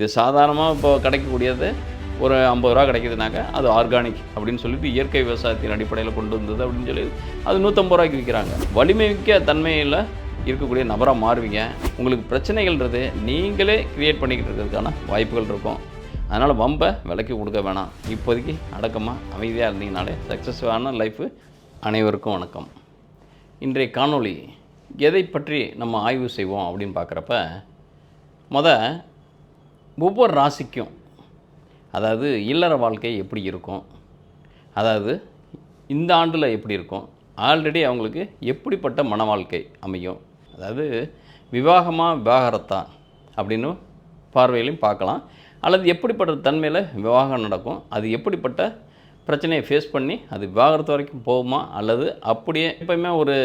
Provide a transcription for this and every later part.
இது சாதாரணமாக இப்போ கிடைக்கக்கூடியது ஒரு ஐம்பது ரூபா கிடைக்குதுனாக்கா அது ஆர்கானிக் அப்படின்னு சொல்லிட்டு இயற்கை விவசாயத்தின் அடிப்படையில் கொண்டு வந்தது அப்படின்னு சொல்லி அது நூற்றம்பது ரூபாய்க்கு விற்கிறாங்க வலிமை மிக்க தன்மையில் இருக்கக்கூடிய நபராக மாறுவீங்க. உங்களுக்கு பிரச்சனைகள்ன்றது நீங்களே கிரியேட் பண்ணிக்கிட்டு இருக்கிறதுக்கான வாய்ப்புகள் இருக்கும். அதனால் வம்பை விலைக்கு கொடுக்க வேணாம். இப்போதைக்கு அடக்கமாக அமைதியாக இருந்தீங்கனாலே சக்ஸஸ்ஃபுல்லான லைஃபு அனைவருக்கும் வணக்கம். இன்றைய காணொளி எதை பற்றி நம்ம ஆய்வு செய்வோம் அப்படின்னு பார்க்குறப்ப மொதல் ஒவ்வொரு ராசிக்கும் அதாவது இல்லற வாழ்க்கை எப்படி இருக்கும்? அதாவது இந்த ஆண்டில் எப்படி இருக்கும்? ஆல்ரெடி அவங்களுக்கு எப்படிப்பட்ட மன வாழ்க்கை அமையும்? அதாவது விவாகமாக விவாகரத்தா அப்படின்னு பார்வையிலையும் பார்க்கலாம். அல்லது எப்படிப்பட்ட தன்மையில் விவாகம் நடக்கும்? அது எப்படிப்பட்ட பிரச்சனையை ஃபேஸ் பண்ணி அது விவாகரத்து வரைக்கும் போகுமா? அல்லது அப்படியே எப்பயுமே ஒரு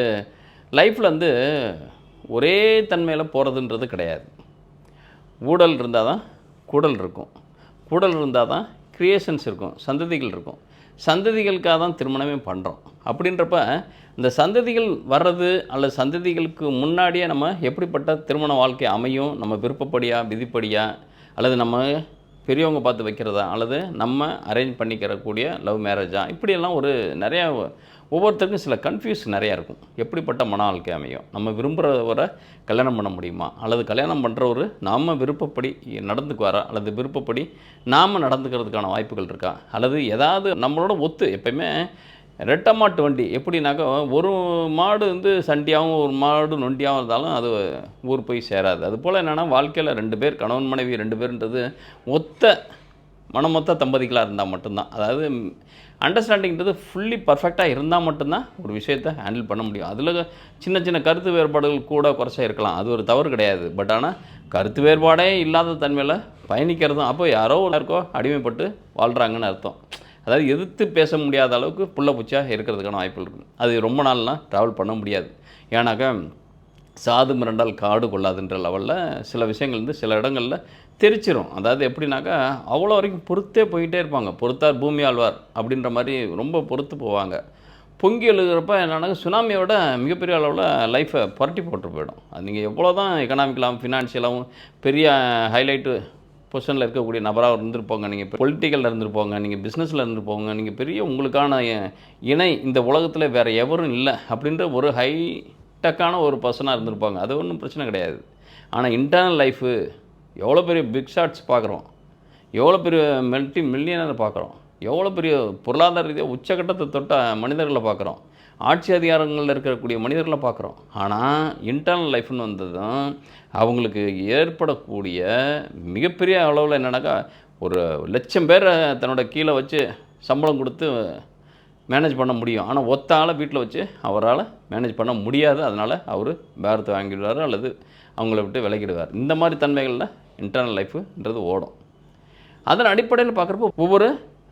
லைஃப்பில் வந்து ஒரே தன்மையில் போகிறதுன்றது கிடையாது. ஊடல் இருந்தால் தான் கூடல் இருக்கும். கூடல் இருந்தால் தான் க்ரியேஷன்ஸ் இருக்கும் சந்ததிகள் இருக்கும். சந்ததிகளுக்காக தான் திருமணமே பண்ணுறோம் அப்படின்றப்ப இந்த சந்ததிகள் வர்றது அல்லது சந்ததிகளுக்கு முன்னாடியே நம்ம எப்படிப்பட்ட திருமண வாழ்க்கை அமையும் நம்ம விருப்பப்படியா விதிப்படியா அல்லது நம்ம பெரியவங்க பார்த்து வைக்கிறதா அல்லது நம்ம அரேஞ்ச் பண்ணிக்கிறக்கூடிய லவ் மேரேஜா இப்படியெல்லாம் ஒரு நிறையா ஒவ்வொருத்தருக்கும் சில கன்ஃபியூஸ் நிறையா இருக்கும். எப்படிப்பட்ட மன வாழ்க்கை அமையும்? நம்ம விரும்புகிறவரை கல்யாணம் பண்ண முடியுமா? அல்லது கல்யாணம் பண்ணுறவர் நாம் விருப்பப்படி நடந்துக்குவாரா? அல்லது விருப்பப்படி நாம் நடந்துக்கிறதுக்கான வாய்ப்புகள் இருக்கா? அல்லது ஏதாவது நம்மளோட ஒத்து எப்பயுமே ரெட்டை மாட்டு வண்டி எப்படின்னாக்கா ஒரு மாடு வந்து சண்டியாகவும் ஒரு மாடு நொண்டியாகவும் இருந்தாலும் அது ஊர் போய் சேராது. அது போல் என்னென்னா வாழ்க்கையில் ரெண்டு பேர் கணவன் மனைவி ரெண்டு பேருன்றது ஒத்த மனமொத்த தம்பதிகளாக இருந்தால் மட்டும்தான். அதாவது அண்டர்ஸ்டாண்டிங்கிறது ஃபுல்லி பர்ஃபெக்டாக இருந்தால் மட்டும்தான் ஒரு விஷயத்தை ஹேண்டில் பண்ண முடியும். அதில் சின்ன சின்ன கருத்து வேறுபாடுகள் கூட குறைச்சா இருக்கலாம். அது ஒரு தவறு கிடையாது. பட் ஆனால் கருத்து வேறுபாடே இல்லாத தன்மையில் பயணிக்கிறதும் அப்போ யாரோ யாருக்கோ அடிமைப்பட்டு வாழ்கிறாங்கன்னு அர்த்தம். அதாவது எதிர்த்து பேச முடியாத அளவுக்கு புள்ள பூச்சியாக இருக்கிறதுக்கான வாய்ப்புகள் இருக்குது அது ரொம்ப நாள்லாம் ட்ராவல் பண்ண முடியாது. ஏன்னாக்கா சாது மிரண்டால் காடு கொள்ளாதுன்ற லெவலில் சில விஷயங்கள் வந்து சில இடங்களில் தெரிச்சிரும். அதாவது எப்படின்னாக்கா அவ்வளோ வரைக்கும் பொறுத்தே போயிட்டே இருப்பாங்க. பொறுத்தார் பூமி ஆழ்வார் அப்படின்ற மாதிரி ரொம்ப பொறுத்து போவாங்க. பொங்கி எழுதுகிறப்ப என்னன்னா சுனாமியோட மிகப்பெரிய அளவில் லைஃப்பை புரட்டி போட்டு போயிடும். அது நீங்கள் எவ்வளோ தான் எக்கனாமிக்கலாகவும் ஃபினான்ஷியலாகவும் பெரிய ஹைலைட்டு பொசிஷனில் இருக்கக்கூடிய நபராக இருந்திருப்போங்க. நீங்கள் பொலிட்டிக்கலில் இருந்திருப்போங்க. நீங்கள் பிஸ்னஸில் இருந்திருப்போங்க. நீங்கள் பெரிய உங்களுக்கான இணை இந்த உலகத்தில் வேறு எவரும் இல்லை அப்படின்ற ஒரு ஹைடெக்கான ஒரு பர்சனாக இருந்திருப்பாங்க. அது ஒன்றும் பிரச்சனை கிடையாது. ஆனால் இன்டர்னல் லைஃபு எவ்வளோ பெரிய பிக் ஷாட்ஸ் பார்க்குறோம். எவ்வளோ பெரிய மல்டி மில்லியனர் பார்க்குறோம். எவ்வளோ பெரிய பொருளாதார ரீதியாக உச்சக்கட்டத்தை தொட்ட மனிதர்களை பார்க்குறோம். ஆட்சி அதிகாரங்களில் இருக்கக்கூடிய மனிதர்களை பார்க்குறோம். ஆனால் இன்டர்னல் லைஃப்னு வந்ததும் அவங்களுக்கு ஏற்படக்கூடிய மிகப்பெரிய அளவில் என்னென்னாக்கா ஒரு லட்சம் பேரை தன்னோட கீழே வச்சு சம்பளம் கொடுத்து மேனேஜ் பண்ண முடியும். ஆனால் ஒத்த ஆளை வீட்டில் வச்சு அவரால் மேனேஜ் பண்ண முடியாது. அதனால் அவர் பேரத்தை வாங்கிடுவார் அல்லது அவங்கள விட்டு விலகிடுவார். இந்த மாதிரி தன்மைகளில் இன்டர்னல் லைஃப்புன்றது ஓடும். அதன் அடிப்படையில் பார்க்குறப்போ ஒவ்வொரு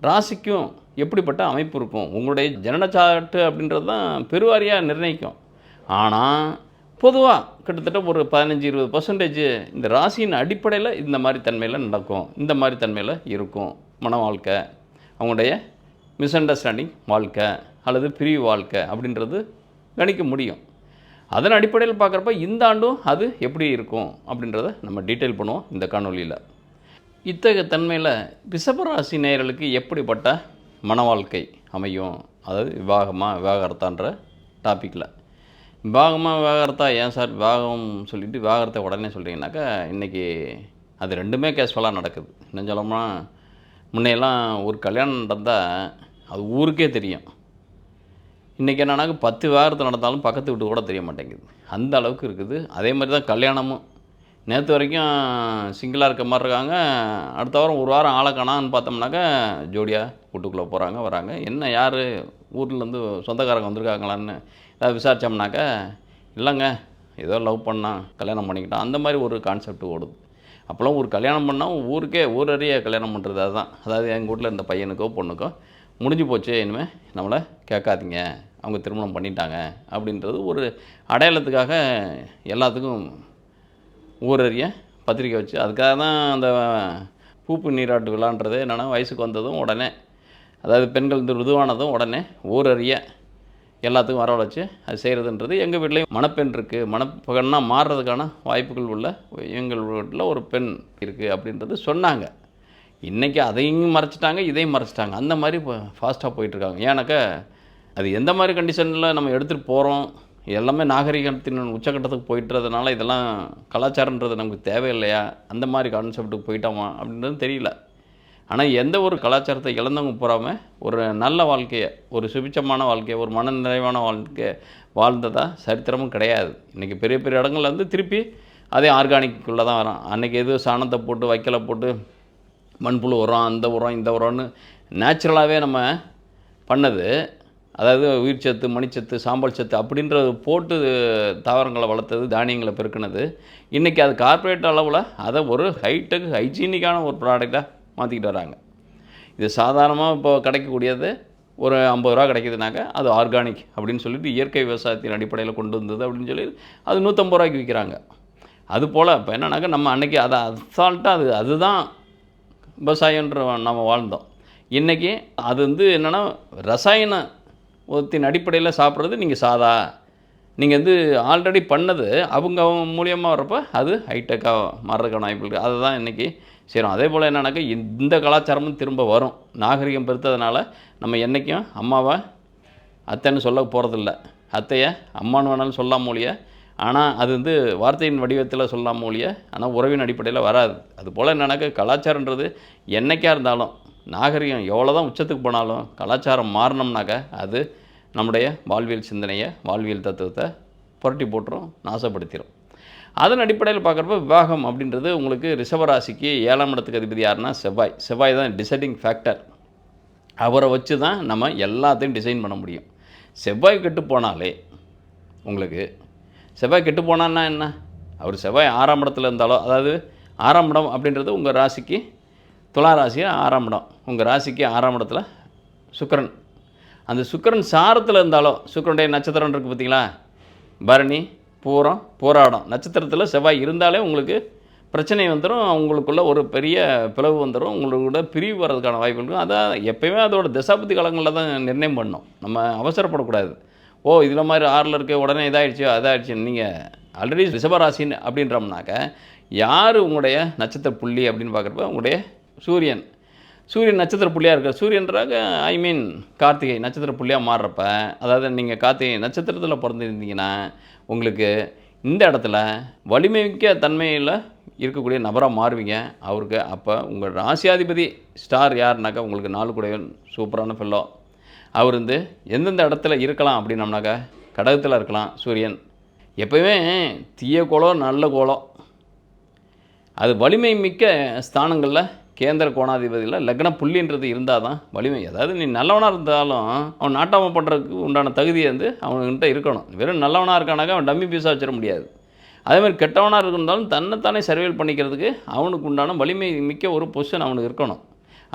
ராசிக்கும் எப்படிப்பட்ட அமைப்பு இருக்கும்? உங்களுடைய ஜனனச்சாட்டு அப்படின்றது தான் பெருவாரியாக நிர்ணயிக்கும். ஆனால் பொதுவாக கிட்டத்தட்ட ஒரு பதினஞ்சு இருபது பர்சன்டேஜ் இந்த ராசியின் அடிப்படையில் இந்த மாதிரி தன்மையில் நடக்கும். இந்த மாதிரி தன்மையில் இருக்கும். மன வாழ்க்கை அவங்களுடைய மிஸ் அண்டர்ஸ்டாண்டிங் வாழ்க்கை அல்லது பிரிவு வாழ்க்கை அப்படின்றது கணிக்க முடியும். அதன் அடிப்படையில் பார்க்குறப்ப இந்த ஆண்டும் அது எப்படி இருக்கும் அப்படின்றத நம்ம டீட்டெயில் பண்ணுவோம் இந்த காணொலியில் இத்தகைய தன்மையில் பிசபராசி நேயர்களுக்கு எப்படிப்பட்ட மன வாழ்க்கை அமையும்? அதாவது விவாகமாக விவாகரத்தான்ற டாப்பிக்கில் விவாகமாக விவாகரத்தா ஏன் சார்? விவாகம் சொல்லிட்டு விவாகரத்தை உடனே சொல்கிறீங்கனாக்கா இன்றைக்கி அது ரெண்டுமே கேஸ்வலாக நடக்குது. என்ன சொல்லணும்னா முன்னையெல்லாம் ஒரு கல்யாணம் நடந்தால் அது ஊருக்கே தெரியும். இன்றைக்கி என்னன்னா பத்து விவாகரத்து நடந்தாலும் பக்கத்து வீட்டு கூட தெரிய மாட்டேங்குது. அந்த அளவுக்கு இருக்குது. அதே மாதிரி தான் கல்யாணமும். நேற்று வரைக்கும் சிங்கிளாக இருக்க மாதிரி இருக்காங்க. அடுத்த வாரம் ஒரு வாரம் ஆளை காணான்னு பார்த்தோம்னாக்கா ஜோடியாக வீட்டுக்குள்ளே போகிறாங்க வராங்க. என்ன யார்? ஊர்லேருந்து சொந்தக்காரங்க வந்திருக்காங்களான்னு ஏதாவது விசாரித்தோம்னாக்கா இல்லைங்க ஏதோ லவ் பண்ணான் கல்யாணம் பண்ணிக்கிட்டான் அந்த மாதிரி ஒரு கான்செப்ட் ஓடுது. அப்போல்லாம் ஒரு கல்யாணம் பண்ணால் ஊருக்கே ஊரறிய கல்யாணம் பண்ணுறது அதுதான். அதாவது எங்கள் வீட்டில் இந்த பையனுக்கோ பொண்ணுக்கோ முடிஞ்சு போச்சு இனிமேல் நம்மளை கேட்காதீங்க. அவங்க திருமணம் பண்ணிட்டாங்க அப்படின்றது ஒரு அடையாளத்துக்காக எல்லாத்துக்கும் ஊரறிய பத்திரிக்கை வச்சு அதுக்காக தான் அந்த பூப்பு நீராட்டு விழான்றது என்னென்னா வயசுக்கு வந்ததும் உடனே அதாவது பெண்கள் இந்த ருதுவானதும் உடனே ஊரறிய எல்லாத்துக்கும் வரவழைச்சு அது செய்கிறதுன்றது எங்கள் வீட்லேயும் மணப்பெண் இருக்குது மணப்பெண்ணாக மாறுறதுக்கான வாய்ப்புகள் உள்ள எங்கள் வீட்டில் ஒரு பெண் இருக்குது அப்படின்றது சொன்னாங்க. இன்றைக்கி அதையும் மறைச்சிட்டாங்க இதையும் மறைச்சிட்டாங்க. அந்த மாதிரி இப்போ ஃபாஸ்ட்டாக போயிட்டுருக்காங்க ஏன்னாக்கா அது எந்த மாதிரி கண்டிஷனில் நம்ம எடுத்துகிட்டு போகிறோம் எல்லாமே நாகரிகத்தின் உச்சக்கட்டத்துக்கு போயிட்டுறதுனால இதெல்லாம் கலாச்சாரன்றது நமக்கு தேவையில்லையா? அந்த மாதிரி கான்செப்ட்டுக்கு போயிட்டோமா? அப்படின்றது தெரியல. ஆனால் எந்த ஒரு கலாச்சாரத்தை இழந்தவங்க போகாமல் ஒரு நல்ல வாழ்க்கையை ஒரு சுபிச்சமான வாழ்க்கையை ஒரு மன நிறைவான வாழ்க்கையை வாழ்ந்ததாக சரித்திரமும் கிடையாது. இன்றைக்கி பெரிய பெரிய இடங்கள்ல வந்து திருப்பி அதே ஆர்கானிக்குள்ளே தான் வரும் அன்றைக்கி எது சாணத்தை போட்டு வைக்கலை போட்டு மண்புழு உரம் அந்த உரம் இந்த உரம்னு நேச்சுரலாகவே நம்ம பண்ணது. அதாவது உயிர்ச்சத்து மணிச்சத்து சாம்பல் சத்து அப்படின்றது போட்டு தாவரங்களை வளர்த்தது தானியங்களை பெருக்கினது. இன்றைக்கி அது கார்ப்பரேட் அளவில் அதை ஒரு ஹைடெக் ஹைஜீனிக்கான ஒரு ப்ராடக்டாக மாற்றிக்கிட்டு வராங்க. இது சாதாரணமாக இப்போ கிடைக்கக்கூடியது ஒரு ஐம்பது ரூபா கிடைக்கிதுனாக்கா அது ஆர்கானிக் அப்படின்னு சொல்லிட்டு இயற்கை விவசாயத்தின் அடிப்படையில் கொண்டு வந்தது அப்படின்னு சொல்லி அது நூற்றம்பது ரூபாய்க்கு விற்கிறாங்க அது போல் இப்போ என்னன்னாக்கா நம்ம அன்றைக்கி அதை அசால்ட்டாக அது அதுதான் விவசாயன்ற நம்ம வாழ்ந்தோம். இன்றைக்கி அது வந்து என்னென்னா ரசாயன உரத்தின் அடிப்படையில் சாப்பிட்றது நீங்கள் சாதா. நீங்கள் வந்து ஆல்ரெடி பண்ணது அவங்க அவங்க மூலியமாக வர்றப்ப அது ஹைடெக்காக மாறுறதுக்கான வாய்ப்பு இருக்குது அதை தான் இன்றைக்கி செய்கிறோம் அதே போல் என்னன்னாக்கா இந்த கலாச்சாரமும் திரும்ப வரும். நாகரிகம் பெருத்ததுனால நம்ம என்றைக்கும் அம்மாவை அத்தைன்னு சொல்ல போகிறதில்ல அத்தையை அம்மான்னு வேணாலும் சொல்லாம மொழிய ஆனால் அது வந்து வார்த்தையின் வடிவத்தில் சொல்லாம மொழிய ஆனால் உறவின் அடிப்படையில் வராது. அது போல் என்னன்னாக்கா கலாச்சாரன்றது என்னைக்கா இருந்தாலும் நாகரிகம் எவ்வளோ தான் உச்சத்துக்கு போனாலும் கலாச்சாரம் மாறினோம்னாக்கா அது நம்முடைய வாழ்வியல் சிந்தனையை வாழ்வியல் தத்துவத்தை புரட்டி போட்டுரும் நாசப்படுத்திடும் அதன் அடிப்படையில் பார்க்குறப்ப விவாகம் அப்படின்றது உங்களுக்கு ரிஷபராசிக்கு ஏழாம் இடத்துக்கு அதிபதி யாருன்னா செவ்வாய். செவ்வாய் தான் டிசைடிங் ஃபேக்டர் அவரை வச்சு தான் நம்ம எல்லாத்தையும் டிசைன் பண்ண முடியும். செவ்வாய் கெட்டு போனாலே உங்களுக்கு செவ்வாய் கெட்டு போனான்னா என்ன? அவர் செவ்வாய் ஆறாம் இடத்துல இருந்தாலோ அதாவது ஆறாம் இடம் அப்படின்றது உங்கள் ராசிக்கு துலா ராசி ஆறாம் இடம். உங்கள் ராசிக்கு ஆறாம் இடத்துல சுக்கரன். அந்த சுக்கிரன் சாரத்தில் இருந்தாலும் சுக்கிரனுடைய நட்சத்திரம் இருக்குது பார்த்தீங்களா? பரணி பூரம் போராடம். நட்சத்திரத்தில் செவ்வாய் இருந்தாலே உங்களுக்கு பிரச்சனை வந்துடும் அவங்களுக்குள்ள ஒரு பெரிய பிளவு வந்துடும் உங்களோட பிரிவு வர்றதுக்கான வாய்ப்பு இருக்கும். அதான் எப்பயுமே அதோட தசாபதி காலங்களில் தான் நிர்ணயம் பண்ணணும். நம்ம அவசரப்படக்கூடாது. ஓ இதில் மாதிரி ஆறில் இருக்க உடனே இதாகிடுச்சு அதாகிடுச்சு நீங்கள் ஆல்ரெடி ரிஷபராசின்னு அப்படின்றோம்னாக்க யார் உங்களுடைய நட்சத்திர புள்ளி அப்படின்னு பார்க்குறப்ப உங்களுடைய சூரியன். சூரியன் நட்சத்திர புள்ளியாக இருக்கிற சூரியன்றாக ஐ மீன் கார்த்திகை நட்சத்திர புள்ளியாக மாறுறப்ப அதாவது நீங்கள் கார்த்திகை நட்சத்திரத்தில் பிறந்திருந்தீங்கன்னா உங்களுக்கு இந்த இடத்துல வலிமைமிக்க தன்மையில் இருக்கக்கூடிய நபராக மாறுவீங்க. அவருக்கு அப்போ உங்கள் ராசியாதிபதி ஸ்டார் யாருனாக்கா உங்களுக்கு நாலு கூடையன் சூப்பரான ஃபெல்லோ அவர் வந்து எந்தெந்த இடத்துல இருக்கலாம் அப்படின்னம்னாக்கா கடகத்தில் இருக்கலாம் சூரியன். எப்போயுமே தீய கோலம் நல்ல கோலம் அது வலிமை மிக்க ஸ்தானங்களில் கேந்திர கோணாதிபதியில் லக்ன புள்ளின்றது இருந்தால் தான் வலிமை. அதாவது நீ நல்லவனாக இருந்தாலும் அவன் நாட்டாமல் பண்ணுறதுக்கு உண்டான தகுதியை வந்து அவன்கிட்ட இருக்கணும். வெறும் நல்லவனாக இருக்கானாக்க அவன் டம்மி பீஸாக வச்சிட முடியாது. அதேமாதிரி கெட்டவனாக இருந்தாலும் தன்னைத்தானே சர்வேல் பண்ணிக்கிறதுக்கு அவனுக்கு உண்டான வலிமை மிக்க ஒரு பொசிஷன் அவனுக்கு இருக்கணும்.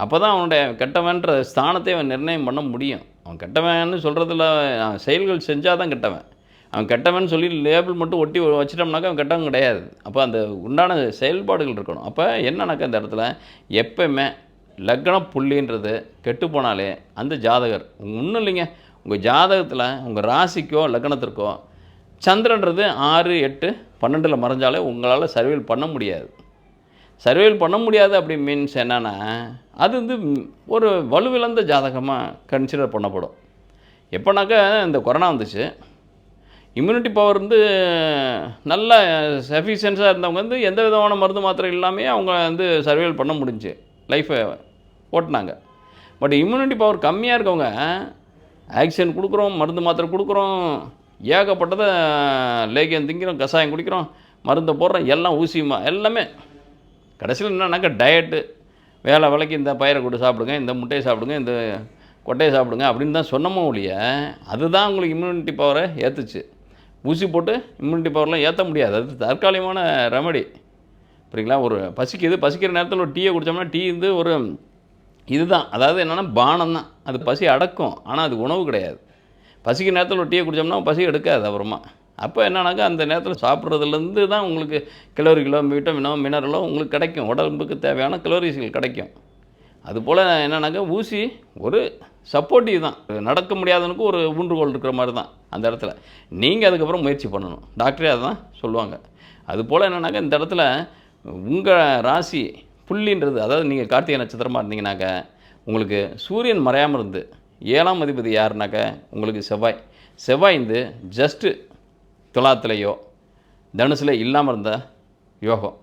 அப்போ தான் அவனுடைய கெட்டவன்ற ஸ்தானத்தை அவன் நிர்ணயம் பண்ண முடியும். அவன் கெட்டவன்னு சொல்கிறதுல செயல்கள் செஞ்சால் தான் கெட்டவன். அவன் கெட்டவன் சொல்லி லேபிள் மட்டும் ஒட்டி வச்சிட்டோம்னாக்கா அவன் கெட்டவன் கிடையாது. அப்போ அந்த உண்டான செயல்பாடுகள் இருக்கணும். அப்போ என்னன்னாக்கா இந்த இடத்துல? எப்பயுமே லக்ன புள்ளின்றது கெட்டு போனாலே அந்த ஜாதகர் ஒன்றும் இல்லைங்க. உங்கள் ஜாதகத்தில் உங்கள் ராசிக்கோ லக்னத்திற்கோ சந்திரன்றது ஆறு எட்டு பன்னெண்டில் மறைஞ்சாலே உங்களால் சர்வேல் பண்ண முடியாது. சர்வேல் பண்ண முடியாது அப்படி மீன்ஸ் என்னென்னா அது வந்து ஒரு வலுவிழந்த ஜாதகமாக கன்சிடர் பண்ணப்படும். எப்போனாக்கா இந்த கொரோனா வந்துச்சு. இம்யூனிட்டி பவர் வந்து நல்ல சஃபிஷியன்ஸாக இருந்தவங்க வந்து எந்த விதமான மருந்து மாத்திரை இல்லாமல் அவங்க வந்து சர்வைவல் பண்ண முடிஞ்சு. லைஃப்பை ஓட்டினாங்க. பட் இம்யூனிட்டி பவர் கம்மியாக இருக்கவங்க ஆக்சிஜன் கொடுக்குறோம் மருந்து மாத்திரை கொடுக்குறோம் ஏகப்பட்டதை லேகியம் திங்கிறோம் கஷாயம் குடிக்கிறோம் மருந்தை போடுறோம் எல்லாம் ஊசியுமா எல்லாமே. கடைசியில் என்னன்னாக்கா டயட்டு வேலை வேலைக்கு இந்த பயிரை கொடு சாப்பிடுங்க இந்த முட்டையை சாப்பிடுங்க இந்த கொட்டையை சாப்பிடுங்க அப்படின்னு தான் சொன்னமோ ஒழிய அதுதான் உங்களுக்கு இம்யூனிட்டி பவரை ஏற்றுச்சு ஊசி போட்டு இம்யூனிட்டி பவர்லாம் ஏற்ற முடியாது. அது தற்காலிகமான ரெமடி புரியுங்களா? ஒரு பசிக்குது பசிக்கிற நேரத்தில் ஒரு டீயை குடித்தோம்னா டீ வந்து ஒரு இதுதான். அதாவது என்னென்னா பானம் தான் அது பசி அடக்கும். ஆனால் அது உணவு கிடையாது. பசிக்கிற நேரத்தில் ஒரு டீயை குடித்தோம்னா பசி எடுக்காது அப்புறமா. அப்போ என்னன்னாக்கா அந்த நேரத்தில் சாப்பிட்றதுலேருந்து தான் உங்களுக்கு கிலோரிகளோ விட்டமினோ மினரலோ உங்களுக்கு கிடைக்கும். உடம்புக்கு தேவையான கிலோரிஸ்கள் கிடைக்கும். அதுபோல் என்னன்னாக்கா ஊசி ஒரு சப்போர்ட்டிவ் தான். நடக்க முடியாதவனுக்கு ஒரு ஊன்றுகோல் இருக்கிற மாதிரி தான் அந்த இடத்துல. நீங்கள் அதுக்கப்புறம் முயற்சி பண்ணணும். டாக்டரே அதுதான் சொல்லுவாங்க. அதுபோல் என்னென்னாக்கா இந்த இடத்துல உங்கள் ராசி புள்ளின்றது அதாவது நீங்கள் கார்த்திகை நட்சத்திரமாக இருந்தீங்கனாக்க உங்களுக்கு சூரியன் மறையாமல் இருந்து ஏழாம் அதிபதி யாருனாக்க உங்களுக்கு செவ்வாய். செவ்வாய் இந்த ஜஸ்ட்டு துலாத்துலேயோ தனுசில் இல்லாமல் இருந்த யோகம்.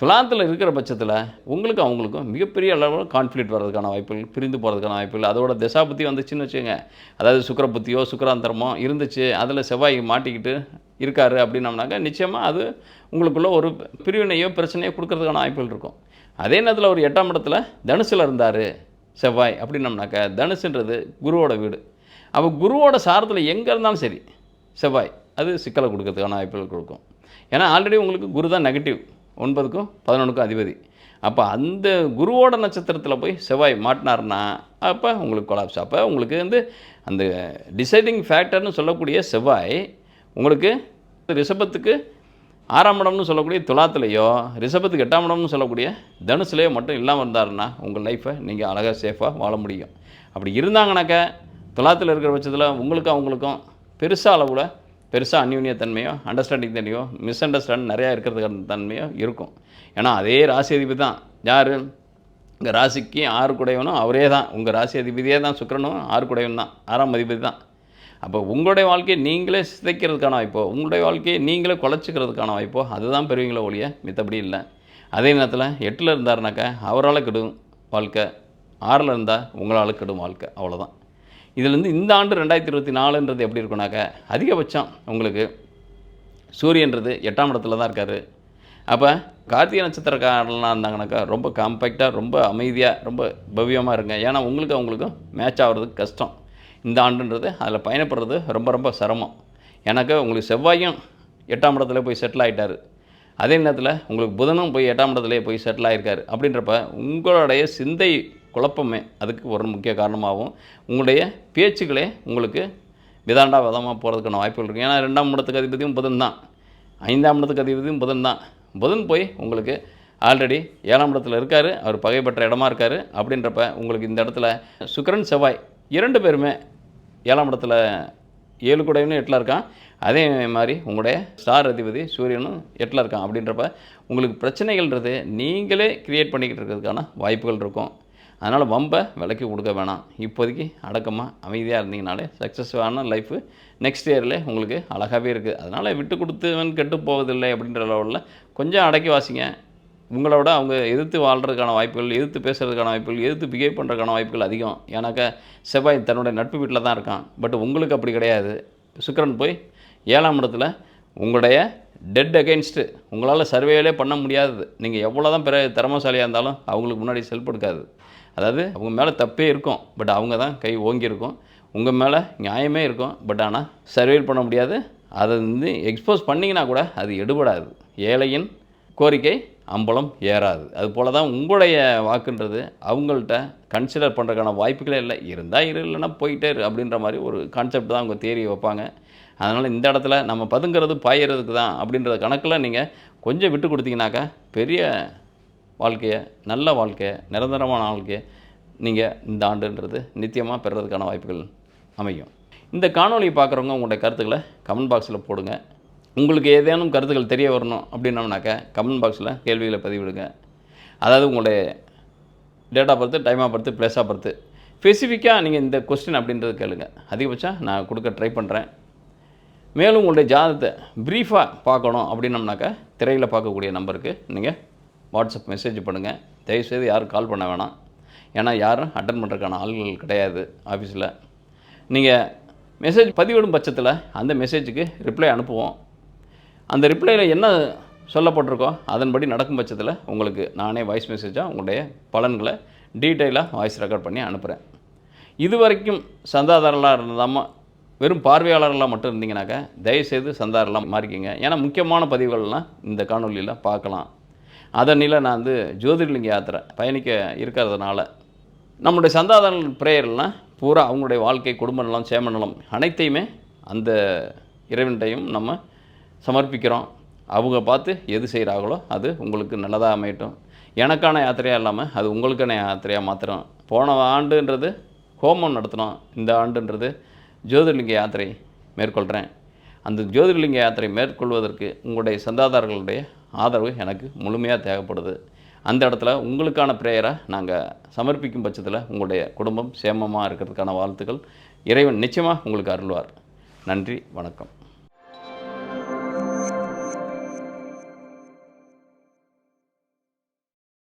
துலாத்தில் இருக்கிற பட்சத்தில் உங்களுக்கும் அவங்களுக்கும் மிகப்பெரிய அளவில் கான்ஃப்ளிக்ட் வர்றதுக்கான வாய்ப்புகள் பிரிந்து போகிறதுக்கான வாய்ப்புகள். அதோட திசாபுத்தி வந்துச்சுன்னு வச்சுக்கோங்க. அதாவது சுக்கரபுத்தியோ சுக்கராந்தரமோ இருந்துச்சு அதில் செவ்வாய் மாட்டிக்கிட்டு இருக்காரு அப்படின்னம்னாக்கா நிச்சயமாக அது உங்களுக்குள்ள ஒரு பிரிவினையோ பிரச்சனையோ கொடுக்கறதுக்கான வாய்ப்புகள் இருக்கும். அதே நேரத்தில் ஒரு எட்டாம் இடத்துல தனுசில் இருந்தார் செவ்வாய் அப்படின்னம்னாக்கா தனுசுன்றது குருவோட வீடு. அப்போ குருவோட சாரத்தில் எங்கே இருந்தாலும் சரி செவ்வாய் அது சிக்கலை கொடுக்கறதுக்கான வாய்ப்புகள் கொடுக்கும். ஏன்னா ஆல்ரெடி உங்களுக்கு குரு தான் நெகட்டிவ் ஒன்பதுக்கும் பதினொன்றுக்கும் அதிபதி. அப்போ அந்த குருவோட நட்சத்திரத்தில் போய் செவ்வாய் மாட்டினார்னா அப்போ உங்களுக்கு கொலாப்ஸ் அப்போ உங்களுக்கு வந்து அந்த டிசைடிங் ஃபேக்டர்னு சொல்லக்கூடிய செவ்வாய் உங்களுக்கு ரிஷபத்துக்கு ஆறாம் இடம்னு சொல்லக்கூடிய துலாத்துலேயோ ரிஷபத்துக்கு எட்டாம் இடம்னு சொல்லக்கூடிய தனுசுலேயோ மட்டும் இல்லாமல் இருந்தாருன்னா உங்கள் லைஃப்பை நீங்கள் அழகாக சேஃபாக வாழ முடியும். அப்படி இருந்தாங்கனாக்கா துலாத்தில் இருக்கிற பட்சத்தில் உங்களுக்கும் அவங்களுக்கும் பெருசாக அளவில் பெருசாக அந்யூன்யத்தன்மையோ அண்டர்ஸ்டாண்டிங் தன்மையோ மிஸ் அண்டர்ஸ்டாண்ட் நிறையா இருக்கிறதுக்கான தன்மையோ இருக்கும். ஏன்னா அதே ராசி அதிபதி தான் யார்? உங்கள் ராசிக்கு ஆறு குடையவனும் அவரே தான். உங்கள் ராசி அதிபதியே தான் சுக்கிரனும் ஆறு குடையவன் தான். ஆறாம் அதிபதி தான் அப்போ உங்களுடைய வாழ்க்கையை நீங்களே சிதைக்கிறதுக்கான வாய்ப்போ உங்களுடைய வாழ்க்கையை நீங்களே குலைச்சிக்கிறதுக்கான வாய்ப்போ அதுதான் பெறுவீங்களோ ஒழிய மித்தபடி இல்லை. அதே நேரத்தில் எட்டில் இருந்தாருனாக்கா அவரால் கெடும் வாழ்க்கை. ஆறில் இருந்தால் உங்களால் கெடும் வாழ்க்கை. அவ்வளோதான் இதுலேருந்து இந்த ஆண்டு ரெண்டாயிரத்தி இருபத்தி நாலுன்றது எப்படி இருக்குனாக்க அதிகபட்சம் உங்களுக்கு சூரியன்றது எட்டாம் இடத்துல தான் இருக்கார். அப்போ கார்த்திகை நட்சத்திரக்காரலாம் இருந்தாங்கனாக்கா ரொம்ப காம்பேக்டாக ரொம்ப அமைதியாக ரொம்ப பவ்யமாக இருங்க. ஏன்னா உங்களுக்கு அவங்களுக்கும் மேட்ச் ஆகிறதுக்கு கஷ்டம். இந்த ஆண்டுன்றது அதில் பயணப்படுறது ரொம்ப ரொம்ப சிரமம். எனக்கு உங்களுக்கு செவ்வாயும் எட்டாம் இடத்துல போய் செட்டில் ஆகிட்டார் அதே நேரத்தில் உங்களுக்கு புதனும் போய் எட்டாம் இடத்துலேயே போய் செட்டில் ஆகிருக்காரு அப்படின்றப்ப உங்களுடைய சிந்தை குழப்பமே. அதுக்கு ஒரு முக்கிய காரணமாகவும் உங்களுடைய பேச்சுக்களே உங்களுக்கு விதாண்டா விதமாக போகிறதுக்கான வாய்ப்புகள் இருக்குது ஏன்னா ரெண்டாம் இடத்துக்கு அதிபதியும் புதன் தான். ஐந்தாம் இடத்துக்கு அதிபதியும் புதன் தான். புதன் போய் உங்களுக்கு ஆல்ரெடி ஏழாம் இடத்துல இருக்கார். அவர் பகைப்பற்ற இடமா இருக்கார். அப்படின்றப்ப உங்களுக்கு இந்த இடத்துல சுக்கரன் செவ்வாய் இரண்டு பேருமே ஏழாம் இடத்துல ஏழு கூடையும் எட்டில் இருக்கான். அதே மாதிரி உங்களுடைய ஸ்டார் அதிபதி சூரியனும் எட்டில் இருக்கான். அப்படின்றப்ப உங்களுக்கு பிரச்சனைகள்ன்றது நீங்களே க்ரியேட் பண்ணிக்கிட்டு இருக்கிறதுக்கான வாய்ப்புகள் இருக்கும். அதனால் வம்பை விலைக்கு கொடுக்க வேணாம். இப்போதைக்கு அடக்கமாக அமைதியாக இருந்தீங்கனாலே சக்ஸஸ்ஃபுல்லான லைஃபு நெக்ஸ்ட் இயரில் உங்களுக்கு அழகாகவே இருக்குது அதனால் விட்டு கொடுத்தவன் கெட்டு போவதில்லை அப்படின்ற லெவலில் கொஞ்சம் அடக்கி வாசிங்க. உங்களோட அவங்க எதிர்த்து வாழ்கிறதுக்கான வாய்ப்புகள் எதிர்த்து பேசுகிறதுக்கான வாய்ப்புகள் எதிர்த்து பிஹேவ் பண்ணுறதுக்கான வாய்ப்புகள் அதிகம். ஏன்னாக்கா செவ்வாய் தன்னுடைய நட்பு வீட்டில் தான் இருக்கான். பட் உங்களுக்கு அப்படி கிடையாது. சுக்கரன் போய் ஏழாம் இடத்துல உங்களுடைய டெட் அகெயின்ஸ்ட்டு உங்களால் சர்வேலே பண்ண முடியாது நீங்கள் எவ்வளோ தான் பிற திறமசாலியாக இருந்தாலும் அவங்களுக்கு முன்னாடி செல்ஃப் எடுக்காது அதாவது அவங்க மேலே தப்பே இருக்கும் பட் அவங்க தான் கை ஓங்கியிருக்கும் உங்கள் மேலே நியாயமே இருக்கும் பட் ஆனால் சர்வேல் பண்ண முடியாது. அதை வந்து எக்ஸ்போஸ் பண்ணிங்கன்னா கூட அது எடுபடாது. ஏழையின் கோரிக்கை அம்பலம் ஏறாது. அது போல் தான் உங்களுடைய வாக்குன்றது அவங்கள்ட்ட கன்சிடர் பண்ணுறதுக்கான வாய்ப்புகளே இல்லை. இருந்தால் இரு இல்லைன்னா போயிட்டே இரு அப்படின்ற மாதிரி ஒரு கான்செப்ட் தான் அவங்க தேரி வைப்பாங்க. அதனால் இந்த இடத்துல நம்ம பதுங்கிறது பாயறதுக்கு தான் அப்படின்ற கணக்கில் நீங்கள் கொஞ்சம் விட்டு கொடுத்தீங்கன்னாக்கா பெரிய வாழ்க்கையை நல்ல வாழ்க்கையை நிரந்தரமான வாழ்க்கையை நீங்கள் இந்த ஆண்டுன்றது நித்தியமாக பெறுறதுக்கான வாய்ப்புகள் அமையும். இந்த காணொளியை பார்க்குறவங்க உங்களுடைய கருத்துக்களை கமெண்ட் பாக்ஸில் போடுங்க. உங்களுக்கு ஏதேனும் கருத்துக்கள் தெரிய வரணும் அப்படின்னம்னாக்கா கமெண்ட் பாக்ஸில் கேள்விகளை பதிவிடுங்க. அதாவது உங்களுடைய டேட்டா பொறுத்து டைமாக பொறுத்து ப்ளேஸாக பொறுத்து ஸ்பெசிஃபிக்காக நீங்கள் இந்த கொஸ்டின் அப்படின்றது கேளுங்க. அதிகபட்சம் நான் கொடுக்க ட்ரை பண்ணுறேன் மேலும் உங்களுடைய ஜாதகத்தை ப்ரீஃபாக பார்க்கணும் அப்படின்னம்னாக்கா திரையில் பார்க்கக்கூடிய நம்பருக்கு நீங்கள் வாட்ஸ்அப் மெசேஜ் பண்ணுங்கள் தயவுசெய்து யாரும் கால் பண்ண வேணாம். ஏன்னா யாரும் அட்டன் பண்ணுறதுக்கான ஆள்கள் கிடையாது ஆஃபீஸில் நீங்கள் மெசேஜ் பதிவிடும் பட்சத்தில் அந்த மெசேஜுக்கு ரிப்ளை அனுப்புவோம். அந்த ரிப்ளையில் என்ன சொல்லப்பட்டிருக்கோ அதன்படி நடக்கும் பட்சத்தில் உங்களுக்கு நானே வாய்ஸ் மெசேஜாக உங்களுடைய பலன்களை டீட்டெயிலாக வாய்ஸ் ரெக்கார்ட் பண்ணி அனுப்புகிறேன் இது வரைக்கும் சந்தாதாரர்களாக இருந்தாமல் வெறும் பார்வையாளர்களாக மட்டும் இருந்தீங்கன்னாக்கா தயவுசெய்து சந்தாரெல்லாம் மாறிக்கிங்க. ஏன்னா முக்கியமான பதிவுகள்லாம் இந்த காணொலியில் பார்க்கலாம். அதனில நான் வந்து ஜோதிர்லிங்க யாத்திரை பயணிக்க இருக்கிறதுனால நம்முடைய சந்தாதாரர்கள் ப்ரேயர்லாம் பூரா அவங்களுடைய வாழ்க்கை குடும்ப நலம் சேம நலம் அனைத்தையுமே அந்த இறைவன்டையும் நம்ம சமர்ப்பிக்கிறோம். அவங்க பார்த்து எது செய்கிறாங்களோ அது உங்களுக்கு நல்லதாக அமையட்டும். எனக்கான யாத்திரையாக இல்லாமல் அது உங்களுக்கான யாத்திரையாக மாத்திரம். போன ஆண்டுன்றது ஹோமம் நடத்தினோம். இந்த ஆண்டுன்றது ஜோதிர்லிங்க யாத்திரை மேற்கொள்கிறேன் அந்த ஜோதிர்லிங்க யாத்திரை மேற்கொள்வதற்கு உங்களுடைய சந்தாதாரர்களுடைய ஆதரவு எனக்கு முழுமையாக தேவைப்படுது. அந்த இடத்துல உங்களுக்கான ப்ரேயரை நாங்கள் சமர்ப்பிக்கும் பட்சத்தில் உங்களுடைய குடும்பம் சேமமாக இருக்கிறதுக்கான வாழ்த்துக்கள். இறைவன் நிச்சயமாக உங்களுக்கு அருள்வார். நன்றி வணக்கம்.